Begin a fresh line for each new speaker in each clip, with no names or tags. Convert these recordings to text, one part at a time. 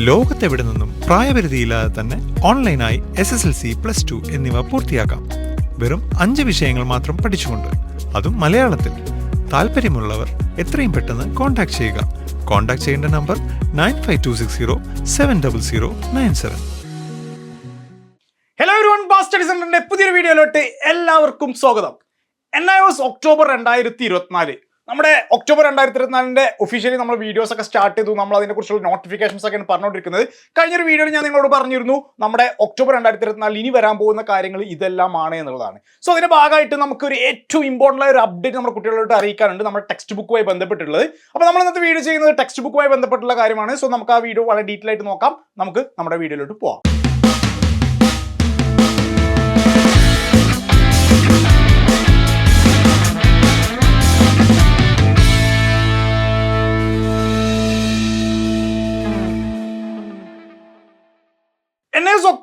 ലോകത്തെവിടെ നിന്നും പ്രായപരിധിയില്ലാതെ തന്നെ ഓൺലൈനായി S S L C plus two എന്നിവ പൂർത്തിയാക്കാം. വെറും അഞ്ച് വിഷയങ്ങൾ മാത്രം പഠിച്ചുകൊണ്ട് അതും മലയാളത്തിൽ. താല്പര്യമുള്ളവർ എത്രയും പെട്ടെന്ന് കോൺടാക്ട് ചെയ്യുക. കോൺടാക്ട് ചെയ്യേണ്ട number nine five two six zero seven double zero nine seven
hello everyone ബാസ്റ്റഡി സെന്ററിന്റെ പുതിയൊരു വീഡിയോയിലോട്ട് എല്ലാവർക്കും സ്വാഗതം. എൻ ഐ ഒക്ടോബർ രണ്ടായിരത്തി ഇരുപത്തിനാല് നമ്മുടെ ഒക്ടോബർ രണ്ടായിരത്തി ഇരുപത്തിനാലിന്റെ ഒഫീഷ്യലി നമ്മൾ വീഡിയോസ് ഒക്കെ സ്റ്റാർട്ട് ചെയ്തു. നമ്മൾ അതിനെക്കുറിച്ചുള്ള നോട്ടിഫിക്കേഷൻസ് ഒക്കെയാണ് പറഞ്ഞുകൊണ്ടിരിക്കുന്നത്. കഴിഞ്ഞൊരു വീഡിയോയിൽ ഞാൻ നിങ്ങളോട് പറഞ്ഞിരുന്നു നമ്മുടെ ഒക്ടോബർ രണ്ടായിരത്തി ഇരുപത്തിനാലിൽ ഇനി വരാൻ പോകുന്ന കാര്യങ്ങൾ ഇതെല്ലാമാണ് എന്നുള്ളതാണ്. സോ അതിന്റെ ഭാഗമായിട്ട് നമുക്ക് ഒരു ഏറ്റവും ഇമ്പോർട്ടന്റ് ആയ ഒരു അപ്ഡേറ്റ് നമ്മുടെ കുട്ടികളോട് അറിയിക്കാനുണ്ട്. നമ്മുടെ ടെക്സ്റ്റ് ബുക്കുമായി ബന്ധപ്പെട്ടുള്ളത് അപ്പോൾ നമ്മൾ ഇന്നത്തെ വീഡിയോ ചെയ്യുന്നത് ടെക്സ്റ്റ് ബുക്കുമായി ബന്ധപ്പെട്ടുള്ള കാര്യമാണ്. സോ നമുക്ക് ആ വീഡിയോ വളരെ ഡീറ്റെയിൽ ആയിട്ട് നോക്കാം. നമുക്ക് നമ്മുടെ വീഡിയോയിലോട്ട് പോവാം.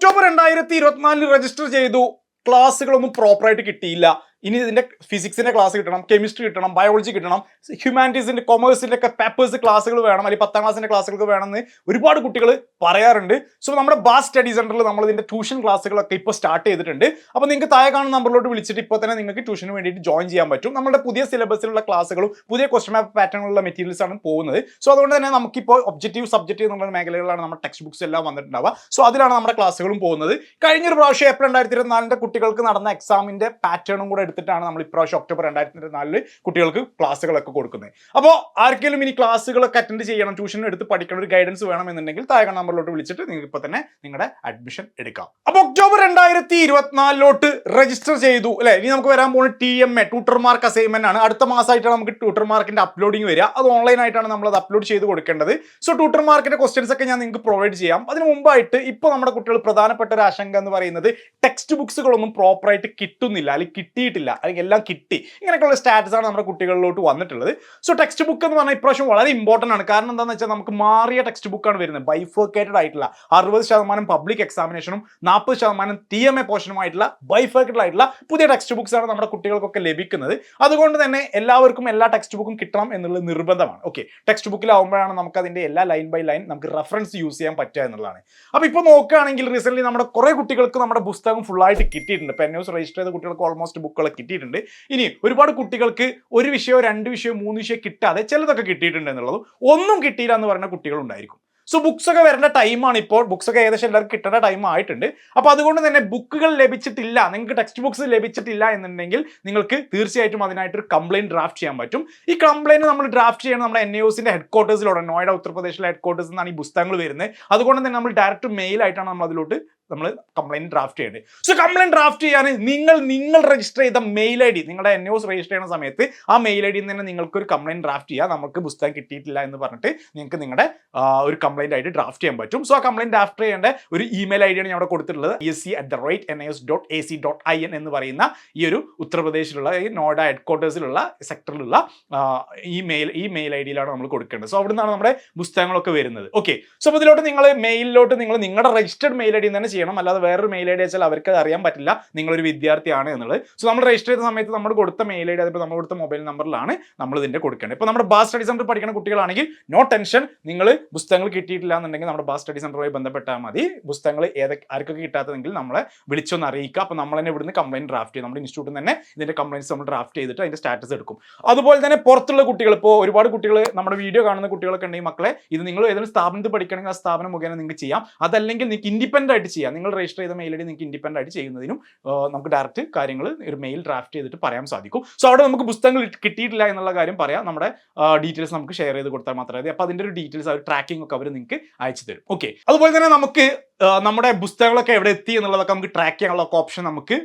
ഒക്ടോബർ രണ്ടായിരത്തി ഇരുപത്തിനാലിൽ രജിസ്റ്റർ ചെയ്തു. ക്ലാസ്സുകളൊന്നും പ്രോപ്പറായിട്ട് കിട്ടിയില്ല. ഇനി ഇതിന്റെ ഫിസിക്സിന്റെ ക്ലാസ് കിട്ടണം കെമിസ്ട്രി കിട്ടണം ബയോളജി കിട്ടണം. ഹ്യൂമാനിറ്റീസിന്റെ കൊമേഴ്സിന്റെ ഒക്കെ പേപ്പേഴ്സ് ക്ലാസ്സുകൾ വേണം. അല്ലെങ്കിൽ പത്താം ക്ലാസ്സിന്റെ ക്ലാസ്സുകൾ വേണമെന്ന് ഒരുപാട് കുട്ടികൾ പറയാറുണ്ട്. സോ നമ്മുടെ ബാസ് സ്റ്റഡി സെന്ററിൽ നമ്മൾ ഇതിന്റെ ട്യൂഷൻ ക്ലാസ്സുകളൊക്കെ ഇപ്പോൾ സ്റ്റാർട്ട് ചെയ്തിട്ടുണ്ട്. അപ്പോൾ നിങ്ങൾക്ക് താഴെ കാണുന്ന നമ്പറിലോട്ട് വിളിച്ചിട്ട് ഇപ്പോൾ തന്നെ നിങ്ങൾക്ക് ട്യൂഷന് വേണ്ടിയിട്ട് ജോയിൻ ചെയ്യാൻ പറ്റും. നമ്മുടെ പുതിയ സിലബസിലുള്ള ക്ലാസ്സുകളും പുതിയ ക്വസ്റ്റൻ മാപ്പ് പാറ്റേണുള്ള മെറ്റീരിയൽസ് ആണ് പോകുന്നത്. സോ അതുകൊണ്ട് തന്നെ നമുക്കിപ്പോൾ ഒബ്ജക്റ്റീവ് സബ്ജക്റ്റീവ് എന്നുള്ള മേഖലകളാണ് നമ്മുടെ ടെക്സ്റ്റ് ബുക്സ് എല്ലാം വന്നിട്ടുണ്ടാവുക. സോ അതിലാണ് നമ്മുടെ ക്ലാസ്സുകളും പോകുന്നത്. കഴിഞ്ഞൊരു പ്രാവശ്യം ഏപ്രിൽ രണ്ടായിരത്തി ഇരുപത്തിനാലിന്റെ കുട്ടികൾക്ക് നടന്ന എക്സാമിന്റെ പാറ്റേണും കൂടെ എടുത്തിട്ടാണ് നമ്മൾ ഇപ്രാവശ്യം ഒക്ടോബർ രണ്ടായിരത്തി ഇരുപത്തിനാലിൽ കുട്ടികൾക്ക് ക്ലാസ്സുകളൊക്കെ കൊടുക്കുന്നത്. അപ്പോൾ ആർക്കെങ്കിലും ഇനി ക്ലാസ്സുകളൊക്കെ അറ്റൻഡ് ചെയ്യണം ട്യൂഷൻ എടുത്ത് പഠിക്കണം ഒരു ഗൈഡൻസ് വേണമെന്നുണ്ടെങ്കിൽ താഴെ നമ്പറിലോട്ട് വിളിച്ചിട്ട് നിങ്ങൾക്ക് ഇപ്പോൾ തന്നെ നിങ്ങളുടെ അഡ്മിഷൻ എടുക്കാം. അപ്പോൾ ഒക്ടോബർ രണ്ടായിരത്തി ഇരുപത്തിനാലിലോട്ട് രജിസ്റ്റർ ചെയ്തു അല്ലെ? ഇനി നമുക്ക് വരാൻ പോകുന്ന ടി എം എ ട്യൂട്ടർമാർക്ക് അസൈൻമെന്റ് ആണ്. അടുത്ത മാസമായിട്ടാണ് നമുക്ക് ട്യൂട്ടർമാർക്കിന്റെ അപ്ലോഡിംഗ് വരിക. അത് ഓൺലൈൻ ആയിട്ടാണ് നമ്മൾ അത് അപ്ലോഡ് ചെയ്ത് കൊടുക്കേണ്ടത്. സോ ട്യൂട്ടർമാർക്കിന്റെ ക്വസ്റ്റ്യൻസ് ഒക്കെ ഞാൻ നിങ്ങൾക്ക് പ്രൊവൈഡ് ചെയ്യാം. അതിന് മുമ്പായിട്ട് ഇപ്പോൾ നമ്മുടെ കുട്ടികൾ പ്രധാനപ്പെട്ട ഒരു ആശങ്ക എന്ന് പറയുന്നത് ടെക്സ്റ്റ് ബുക്സുകളൊന്നും പ്രോപ്പറായിട്ട് കിട്ടുന്നില്ല അല്ലെങ്കിൽ കിട്ടിയിട്ടില്ല. അല്ലെങ്കിൽ എല്ലാം കിട്ടി. ഇങ്ങനെയൊക്കെയുള്ള സ്റ്റാറ്റസ് ആണ് നമ്മുടെ കുട്ടികളിലോട്ട് വന്നിട്ടുള്ളത്. സോ ടെക്സ്റ്റ് ബുക്ക് എന്ന് പറഞ്ഞാൽ ഇപ്രാവശ്യം വളരെ ഇമ്പോർട്ടന്റ് ആണ്. കാരണം എന്താണെന്ന് വെച്ചാൽ നമുക്ക് മാറിയ ടെക്സ്റ്റ് ബുക്കാണ് വരുന്നത്. ബൈഫോക്കേറ്റഡ് ആയിട്ടുള്ള അറുപത് ശതമാനം പബ്ലിക് എക്സാമിനേഷനും നാൽപ്പത് ശതമാനം ടി എം എ പോർഷനുമായിട്ടുള്ള ബൈഫോക്കേറ്റഡ് ആയിട്ടുള്ള പുതിയ ടെക്സ്റ്റ് ബുക്സ് ആണ് നമ്മുടെ കുട്ടികൾക്കൊക്കെ ലഭിക്കുന്നത്. അതുകൊണ്ട് തന്നെ എല്ലാവർക്കും എല്ലാ ടെക്സ്റ്റ് ബുക്കും കിട്ടണം എന്നുള്ളത് നിർബന്ധമാണ്. ഓക്കെ ടെക്സ്റ്റ് ബുക്കിലാവുമ്പോഴാണ് നമുക്ക് അതിന്റെ എല്ലാ ലൈൻ ബൈ ലൈൻ നമുക്ക് റെഫറൻസ് യൂസ് ചെയ്യാൻ പറ്റുക എന്നുള്ളതാണ്. അപ്പോൾ ഇപ്പോൾ നോക്കുകയാണെങ്കിൽ റീസെന്റ് നമ്മുടെ കുറേ കുട്ടികൾക്ക് നമ്മുടെ പുസ്തകം ഫുള്ളായിട്ട് കിട്ടിയിട്ടുണ്ട്. പെൻ ന്യൂസ് രജിസ്റ്റർ ചെയ്ത കുട്ടികൾക്ക് ഓൾമോസ്റ്റ് ബുക്കുകൾ കിട്ടിയിട്ടുണ്ട്. ഇനി ഒരുപാട് കുട്ടികൾക്ക് ഒരു വിഷയമോ രണ്ട് വിഷയമോ മൂന്ന് വിഷയം കിട്ടാതെ ചിലതൊക്കെ കിട്ടിയിട്ടുണ്ട് എന്നുള്ളതും ഒന്നും കിട്ടിയില്ല എന്ന് പറയുന്ന കുട്ടികളുണ്ടായിരിക്കും സോ ബുക്സ് ഒക്കെ വരേണ്ട ടൈമാണ് ഇപ്പോൾ. ബുക്സ് ഒക്കെ ഏകദേശം എല്ലാവർക്കും കിട്ടേണ്ട ടൈം ആയിട്ടുണ്ട്. അപ്പോൾ അതുകൊണ്ട് തന്നെ ബുക്കുകൾ ലഭിച്ചിട്ടില്ല നിങ്ങൾക്ക് ടെക്സ്റ്റ് ബുക്സ് ലഭിച്ചിട്ടില്ല എന്നുണ്ടെങ്കിൽ നിങ്ങൾക്ക് തീർച്ചയായിട്ടും അതിനായിട്ടൊരു കംപ്ലയിന്റ് ഡ്രാഫ്റ്റ് ചെയ്യാൻ പറ്റും. ഈ കംപ്ലയിന്റ് നമ്മൾ ഡ്രാഫ്റ്റ് ചെയ്യണം നമ്മുടെ എൻ യുസിന്റെ ഹെഡ് ക്വാർട്ടേഴ്സിലൂടെ നോയിഡ ഉത്തർപ്രദേശിലെ ഹെഡ് ക്വാർട്ടേഴ്സിൽ നിന്നാണ് ഈ പുസ്തകങ്ങൾ വരുന്നത്. അതുകൊണ്ട് തന്നെ നമ്മൾ ഡയറക്റ്റ് മെയിലായിട്ടാണ് നമ്മൾ അതിലോട്ട് നമ്മൾ കംപ്ലൈന്റ് ഡ്രാഫ്റ്റ് ചെയ്യേണ്ടത് സോ കംപ്ലൈന്റ് ഡ്രാഫ്റ്റ് ചെയ്യാൻ നിങ്ങൾ നിങ്ങൾ രജിസ്റ്റർ ചെയ്ത മെയിൽ ഐ ഡി നിങ്ങളുടെ എൻ ന്യൂസ് രജിസ്റ്റർ ചെയ്യുന്ന സമയത്ത് ആ മെയിൽ ഐ ഡിയിൽ തന്നെ നിങ്ങൾക്ക് ഒരു കംപ്ലൈന്റ് ഡ്രാഫ്റ്റ് ചെയ്യാം. നമുക്ക് പുസ്തകം കിട്ടിയിട്ടില്ല എന്ന് പറഞ്ഞിട്ട് നിങ്ങൾക്ക് നിങ്ങളുടെ ഒരു കംപ്ലൈന്റ് ആയിട്ട് ഡ്രാഫ്റ്റ് ചെയ്യാൻ പറ്റും. സോ ആ കംപ്ലൈന്റ് ഡ്രാഫ്റ്റ് ചെയ്യേണ്ട ഒരു ഇമെയിൽ ഐ ഡിയാണ് ഞാൻ അവിടെ കൊടുത്തിട്ടുള്ളത്. S C at the rate N S dot A C dot I N എന്ന് പറയുന്ന ഈ ഒരു ഉത്തർപ്രദേശിലുള്ള ഈ നോയിഡ ഹെഡ് ക്വാർട്ടേഴ്സിലുള്ള സെക്ടറിലുള്ള ഈ മെയിൽ ഈ മെയിൽ ഐ ഡിയിലാണ് നമ്മൾ കൊടുക്കേണ്ടത്. സോ അവിടുന്നാണ് നമ്മുടെ പുസ്തകങ്ങളൊക്കെ വരുന്നത്. ഓക്കെ സോ അപ്പോൾ ഇതിലോട്ട് നിങ്ങൾ മെയിലിലോട്ട് നിങ്ങൾ നിങ്ങളുടെ രജിസ്റ്റേഡ് മെയിൽ ഐ ഡി തന്നെ ചെയ്യണം അല്ലാതെ വേറൊരു മെയിൽ ഐ ഡി വെച്ചാൽ അവർക്ക് അറിയാൻ പറ്റില്ല. നിങ്ങളൊരു വിദ്യാർത്ഥിയാണ് എന്നുള്ളത്. സോ നമ്മൾ രജിസ്റ്റർ ചെയ്ത സമയത്ത് നമ്മൾ കൊടുത്ത മെയിൽ ഐ ഡി അതിപ്പോൾ നമ്മൾ കൊടുത്ത മൊബൈൽ നമ്പറിലാണ് നമ്മൾ ഇതിന്റെ കൊടുക്കേണ്ടത്. ഇപ്പോൾ നമ്മുടെ ബാസ് സ്റ്റഡി സെന്റർ പഠിക്കുന്ന കുട്ടികളാണെങ്കിൽ നോ ടെൻഷൻ നിങ്ങൾ പുസ്തകങ്ങൾ കിട്ടിയിട്ടില്ല എന്നുണ്ടെങ്കിൽ നമ്മുടെ ബാസ് സ്റ്റഡി സെന്ററുമായി ബന്ധപ്പെട്ടാൽ മതി. പുസ്തകങ്ങൾ ഏതൊക്കെ ആർക്കൊക്കെ കിട്ടാത്തതെങ്കിൽ നമ്മളെ വിളിച്ചൊന്ന് അറിയിക്കുക. അപ്പോൾ നമ്മൾ തന്നെ ഇവിടുന്ന് കംപ്ലൈന്റ് ഡ്രാഫ്റ്റ് ചെയ്യും. നമ്മുടെ ഇൻസ്റ്റിറ്റ്യൂട്ടിൽ തന്നെ ഇതിന്റെ കംപ്ലൈൻസ് നമ്മൾ ഡ്രാഫ്റ്റ് ചെയ്തിട്ട് അതിന്റെ സ്റ്റാറ്റസ് എടുക്കും. അതുപോലെ തന്നെ പുറത്തുള്ള കുട്ടികൾ ഇപ്പോൾ ഒരുപാട് കുട്ടികൾ നമ്മുടെ വീഡിയോ കാണുന്ന കുട്ടികളൊക്കെ ഉണ്ടെങ്കിൽ മക്കളെ ഇത് നിങ്ങൾ ഏതെങ്കിലും സ്ഥാപനത്തിൽ പഠിക്കണമെങ്കിൽ ആ സ്ഥാപനം മുഖേന നിങ്ങൾക്ക് ചെയ്യാം. അതല്ലെങ്കിൽ നിങ്ങൾക്ക് ഇൻഡിപെൻഡന്റ് ആയിട്ട് ചെയ്യാം. നിങ്ങൾ രജിസ്റ്റർ ചെയ്ത മെയിൽ ഐഡി നിങ്ങൾക്ക് ഇൻഡിപെൻഡന്റ് ആയിട്ട് ചെയ്യുന്നതിനും നമുക്ക് ഡയറക്റ്റ് കാര്യങ്ങൾ ഒരു മെയിൽ ഡ്രാഫ്റ്റ് ചെയ്തിട്ട് പറയാൻ സാധിക്കും. സോ അവിടെ നമുക്ക് പുസ്തകങ്ങൾ കിട്ടിയിട്ടില്ല എന്നുള്ള കാര്യം പറയാം. നമ്മുടെ ഡീറ്റെയിൽസ് നമുക്ക് ഷെയർ ചെയ്ത് കൊടുത്താൽ മാത്രമേ മതി. അപ്പോൾ അതിന്റെ ഒരു ഡീറ്റെയിൽസ് അവർ ട്രാക്കിംഗ് ഒക്കെ അവർ നിങ്ങൾക്ക് അയച്ചു തരും. ഓക്കെ അതുപോലെ തന്നെ നമുക്ക് ആ, നമ്മുടെ പുസ്തകങ്ങളൊക്കെ എവിടെ എത്തി എന്നുള്ളതൊക്കെ നമുക്ക് ട്രാക്ക് ചെയ്യാനുള്ള ഓപ്ഷൻ നമുക്ക്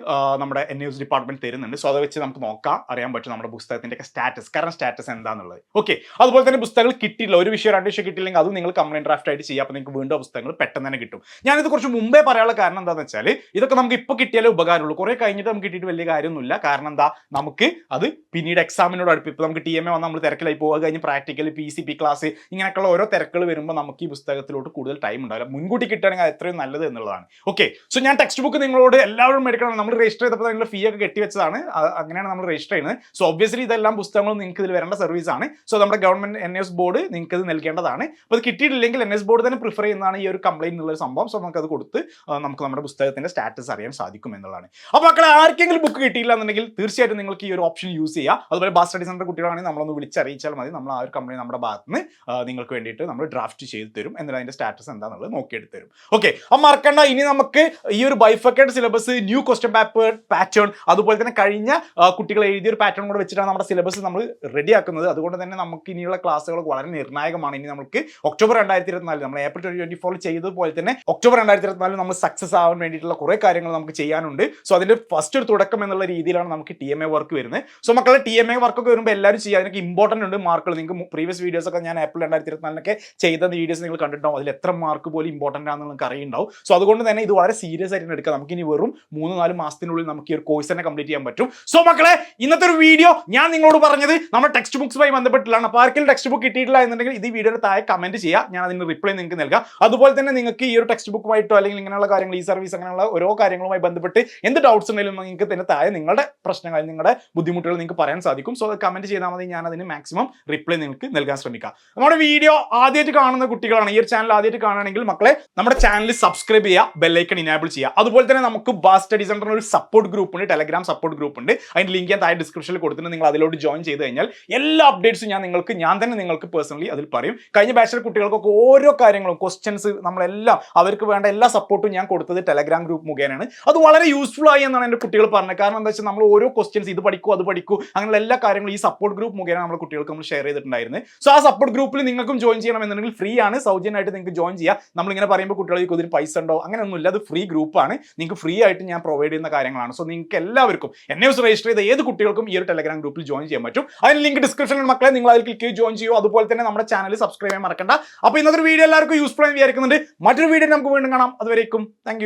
നമ്മുടെ എൻ ന്യൂസ് ഡിപ്പാർട്ട്മെന്റ് തരുന്നുണ്ട്. സോ അത് വെച്ച് നമുക്ക് നോക്കാം. അറിയാൻ പറ്റും നമ്മുടെ പുസ്തകത്തിന്റെ ഒക്കെ സ്റ്റാറ്റസ് കറണ്ട് സ്റ്റാറ്റസ് എന്താണെന്നുള്ളത് ഓക്കെ അതുപോലെ തന്നെ പുസ്തകങ്ങൾ കിട്ടിയില്ല ഒരു വിഷയം രണ്ട് വിഷയം കിട്ടിയില്ലെങ്കിൽ അത് നിങ്ങൾ കംപ്ലൈന്റ് ഡ്രാഫ്റ്റ് ആയിട്ട് ചെയ്യാം അപ്പോൾ നിങ്ങൾക്ക് വീണ്ടും പുസ്തകങ്ങൾ പെട്ടെന്ന് തന്നെ കിട്ടും. ഞാനിത് കുറച്ച് മുമ്പേ പറയാനുള്ള കാരണം എന്താണെന്ന് വെച്ചാൽ ഇതൊക്കെ നമുക്ക് ഇപ്പോൾ കിട്ടിയാലേ ഉപകാരമുള്ളൂ. കുറെ കഴിഞ്ഞിട്ട് നമുക്ക് കിട്ടിയിട്ട് വലിയ കാര്യമൊന്നുമില്ല. കാരണം എന്താ? നമുക്ക് അത് പിന്നീട് എക്സാമിനോട് അടുപ്പ്. ഇപ്പോൾ നമുക്ക് ടി എം എ വന്ന് നമ്മൾ തിരക്കിലായി പോകുക കഴിഞ്ഞ് practical P C P class ഇങ്ങനെയൊക്കെയുള്ള ഓരോ തിരക്കുകൾ വരുമ്പോൾ നമുക്ക് ഈ പുസ്തകത്തിലോട്ട് കൂടുതൽ ടൈം ഉണ്ടാവില്ല. മുൻകൂട്ടി കിട്ടുകയാണെങ്കിൽ എത്രയും നല്ലത് എന്നുള്ളതാണ്. ഓക്കെ സോ ഞാൻ ടെക്സ്റ്റ് ബുക്ക് നിങ്ങളോട് എല്ലാവരും മേടിക്കണം. നമ്മൾ രജിസ്റ്റർ ചെയ്തപ്പോൾ നിങ്ങളുടെ ഫീ ഒക്കെ കെട്ടിവെച്ചതാണ് അങ്ങനെയാണ് നമ്മൾ രജിസ്റ്റർ ചെയ്യുന്നത്. സോ ഒബ്വിയസ്ലി ഇതെല്ലാം പുസ്തകങ്ങളും നിങ്ങൾക്ക് ഇതിൽ വരേണ്ട സർവീസ് ആണ്. സോ നമ്മുടെ ഗവൺമെന്റ് എൻ എസ് ബോർഡ് നിങ്ങൾക്ക് ഇത് നൽകേണ്ടതാണ്. അപ്പോൾ അത് കിട്ടിയിട്ടില്ലെങ്കിൽ എൻ എസ് ബോർഡ് തന്നെ പ്രിഫർ ചെയ്യുന്നതാണ് ഈ ഒരു കംപ്ലൈന്റ് എന്നുള്ള സംഭവം. സോ നമുക്കത് കൊടുത്ത് ആ, നമുക്ക് നമ്മുടെ പുസ്തകത്തിന്റെ സ്റ്റാറ്റസ് അറിയാൻ സാധിക്കും എന്നുള്ളതാണ്. അപ്പോൾ മക്കളെ ആർക്കെങ്കിലും ബുക്ക് കിട്ടിയില്ല എന്നുണ്ടെങ്കിൽ തീർച്ചയായിട്ടും നിങ്ങൾക്ക് ഈ ഒരു ഓപ്ഷൻ യൂസ് ചെയ്യാം. അതുപോലെ ബാസ് സ്റ്റഡി സെന്റർ കുട്ടികളാണെങ്കിൽ നമ്മളൊന്ന് വിളിച്ചറിയിച്ചാൽ മതി. നമ്മൾ ആ ഒരു കമ്പനി നമ്മുടെ ഭാഗത്ത് നിന്ന് നിങ്ങൾക്ക് വേണ്ടിയിട്ട് നമ്മൾ ഡ്രാഫ്റ്റ് ചെയ്ത് തരും. എന്നിട്ട് അതിന്റെ സ്റ്റാറ്റസ് എന്താണെന്നുള്ളത് നോക്കിയെടുത്ത് തരും. ഓക്കെ അപ്പം മറക്കണ്ട. ഇനി നമുക്ക് ഈ ഒരു bifurcated syllabus new question paper pattern അതുപോലെ തന്നെ കഴിഞ്ഞ കുട്ടികൾ എഴുതിയ ഒരു പാറ്റേൺ കൂടെ വെച്ചിട്ടാണ് നമ്മുടെ സിലബസ് നമ്മൾ റെഡിയാക്കുന്നത് അതുകൊണ്ട് തന്നെ നമുക്ക് ഇനിയുള്ള ക്ലാസ്സുകൾ വളരെ നിർണായകമാണ്. ഇനി നമുക്ക് ഒക്ടോബർ രണ്ടായിരത്തി ഇരുപത്തിനാല് നമ്മൾ ഏപ്രിൽ ട്വന്റി ഫോറിൽ ചെയ്തതുപോലെ തന്നെ ഒക്ടോബർ രണ്ടായിരത്തി ഇരുപത്തിനാലിൽ നമ്മൾ സക്സസ് ആവാൻ വേണ്ടിയിട്ടുള്ള കുറേ കാര്യങ്ങൾ നമുക്ക് ചെയ്യാനുണ്ട്. സോ അതിന്റെ ഫസ്റ്റ് ഒരു തുടക്കം എന്നുള്ള രീതിയിലാണ് നമുക്ക് ടി എം എ വർക്ക് വരുന്നത്. സോ മക്കളെ ടി എം എ വർക്കൊക്കെ വരുമ്പോൾ എല്ലാവരും ചെയ്യുക അതിനൊക്കെ ഇമ്പോർട്ടന്റ് ഉണ്ട് മാർക്കുകൾ നിങ്ങൾക്ക് പ്രീവിയസ് വീഡിയോസ് ഒക്കെ ഞാൻ ഏപ്രിൽ രണ്ടായിരത്തി ഇരുപത്തിനാലിനൊക്കെ ചെയ്ത വീഡിയോസ് നിങ്ങൾ കണ്ടിട്ടുണ്ടോ അതിൽ എത്ര മാർക്ക് പോലും ഇമ്പോർട്ടന്റ് ആണെന്ന് നിങ്ങൾക്ക് അറിയുണ്ടാവും സോ അതുകൊണ്ട് തന്നെ ഇത് വളരെ സീരിയസ് ആയിട്ട് എടുക്കുക. നമുക്ക് ഇനി വെറും മൂന്ന് നാല് മാസത്തിനുള്ളിൽ നമുക്ക് ഈ ഒരു കോഴ്സ് തന്നെ കംപ്ലീറ്റ് ചെയ്യാൻ പറ്റും. സോ മക്കളെ ഇന്നത്തെ ഒരു വീഡിയോ ഞാൻ നിങ്ങളോട് പറഞ്ഞത് നമ്മുടെ ടെക്സ്റ്റ് ബുക്സുമായി ബന്ധപ്പെട്ടിട്ടാണ്. അപ്പോൾ ആർക്കെങ്കിലും ടെക്സ്റ്റ് ബുക്ക് കിട്ടിയിട്ടില്ല എന്നുണ്ടെങ്കിൽ ഈ വീഡിയോയുടെ താഴെ കമന്റ് ചെയ്യുക. ഞാൻ അതിന് റിപ്ലൈ നിങ്ങൾക്ക് നൽകാം. അതുപോലെ തന്നെ നിങ്ങൾക്ക് ഈ ഒരു ടെക്സ്റ്റ് ബുക്കുമായിട്ടോ അല്ലെങ്കിൽ ഇങ്ങനെയുള്ള കാര്യങ്ങൾ ഈ സർവീസ് അങ്ങനെയുള്ള ഓരോ കാര്യങ്ങളുമായി ബന്ധപ്പെട്ട് എന്ത് ഡൗട്ട്സ് ഉണ്ടെങ്കിലും നിങ്ങൾക്ക് തന്നെ താഴെ നിങ്ങളുടെ പ്രശ്നങ്ങൾ നിങ്ങളുടെ ബുദ്ധിമുട്ടുകൾ നിങ്ങൾക്ക് പറയാൻ സാധിക്കും. സോ അത് കമന്റ് ചെയ്താൽ മതി. ഞാൻ അതിന് മാക്സിമം റിപ്ലൈ നിങ്ങൾക്ക് നൽകാൻ ശ്രമിക്കാം. നമ്മുടെ വീഡിയോ ആദ്യമായിട്ട് കാണുന്ന കുട്ടികളാണ്. ഈ ഒരു ചാനൽ ആദ്യമായിട്ട് കാണുകയാണെങ്കിൽ മക്കളെ നമ്മുടെ ചാനൽ സബ്സ്ക്രൈബ് ചെയ്യുക ബെല്ലൈക്കൺ ഇനാബിൾ ചെയ്യുക. അതുപോലെ തന്നെ നമുക്ക് ബാസ് സ്റ്റഡി സെന്ററിന് ഒരു സപ്പോർട്ട് ഗ്രൂപ്പ് ഉണ്ട് ടെലഗ്രാം സപ്പോർട്ട് ഗ്രൂപ്പ് ഉണ്ട്. അതിന്റെ ലിങ്ക് ഞാൻ താഴെ ഡിസ്ക്രിപ്ഷനിൽ കൊടുത്തിട്ട് നിങ്ങൾ അതിലോട്ട് ജോയിൻ ചെയ്ത് കഴിഞ്ഞാൽ എല്ലാ അപ്ഡേറ്റ്സും ഞാൻ നിങ്ങൾക്ക് ഞാൻ തന്നെ നിങ്ങൾക്ക് പേഴ്സണലി അതിൽ പറയും. കഴിഞ്ഞ ബാച്ചിലെ കുട്ടികൾക്കൊക്കെ ഓരോ കാര്യങ്ങളും ക്വസ്റ്റ്യൻസ് നമ്മളെല്ലാം അവർക്ക് വേണ്ട എല്ലാ സപ്പോർട്ടും ഞാൻ കൊടുത്തത് ടെലഗ്രാം ഗ്രൂപ്പ് മുഖേനയാണ്. അത് വളരെ യൂസ്ഫുൾ ആയി എന്നാണ് എന്റെ കുട്ടികൾ പറഞ്ഞത്. കാരണം എന്താ വെച്ചാൽ നമ്മൾ ഓരോ ക്വസ്റ്റ്യൻസ് ഇത് പഠിക്കൂ അത് പഠിക്കൂ അങ്ങനെയുള്ള എല്ലാ കാര്യങ്ങളും ഈ സപ്പോർട്ട് ഗ്രൂപ്പ് മുഖേന നമ്മുടെ കുട്ടികൾക്ക് നമ്മൾ ഷെയർ ചെയ്തിട്ടുണ്ടായിരുന്നു സോ ആ സപ്പോർട്ട് ഗ്രൂപ്പിൽ നിങ്ങൾക്കും ജോയിൻ ചെയ്യണം എന്നുണ്ടെങ്കിൽ ഫ്രീ ആണ്. സൗജന്യമായിട്ട് നിങ്ങൾക്ക് ജോയിൻ ചെയ്യാം. നമ്മളിങ്ങനെ പറയുമ്പോൾ കുട്ടികൾക്ക് ഇതിന് പൈസ ഉണ്ടോ? അങ്ങനെയൊന്നുമില്ല. അത് ഫ്രീ ഗ്രൂപ്പാണ് നിങ്ങൾക്ക് ഫ്രീ ആയിട്ട് ഞാൻ പ്രൊവൈഡ് ചെയ്യുന്ന കാര്യങ്ങളാണ്. സോ നിങ്ങൾക്ക് എല്ലാവർക്കും എന്നെ എസ് രജിസ്റ്റർ ചെയ്ത ഏത് കുട്ടികൾക്കും ഈ ഒരു ടെലഗ്രാം ഗ്രൂപ്പിൽ ജോയിൻ ചെയ്യാൻ പറ്റും. അതിന് ലിങ്ക് ഡിസ്ക്രിപ്ഷനിൽ മക്കളെ നിങ്ങൾ അതിൽ ക്ലിക്ക് ജോയിൻ ചെയ്യൂ അതുപോലെ തന്നെ നമ്മുടെ ചാനൽ സബ്സ്ക്രൈബ് ചെയ്യാൻ മറക്കണ്ട. അപ്പോൾ ഇന്നത്തെ വീഡിയോ എല്ലാവർക്കും യൂസ്ഫുൾ ആയി വിചാരിക്കുന്നുണ്ട്. മറ്റൊരു വീഡിയോ നമുക്ക് വീണ്ടും കാണാം. അതുവരേക്കും. താങ്ക്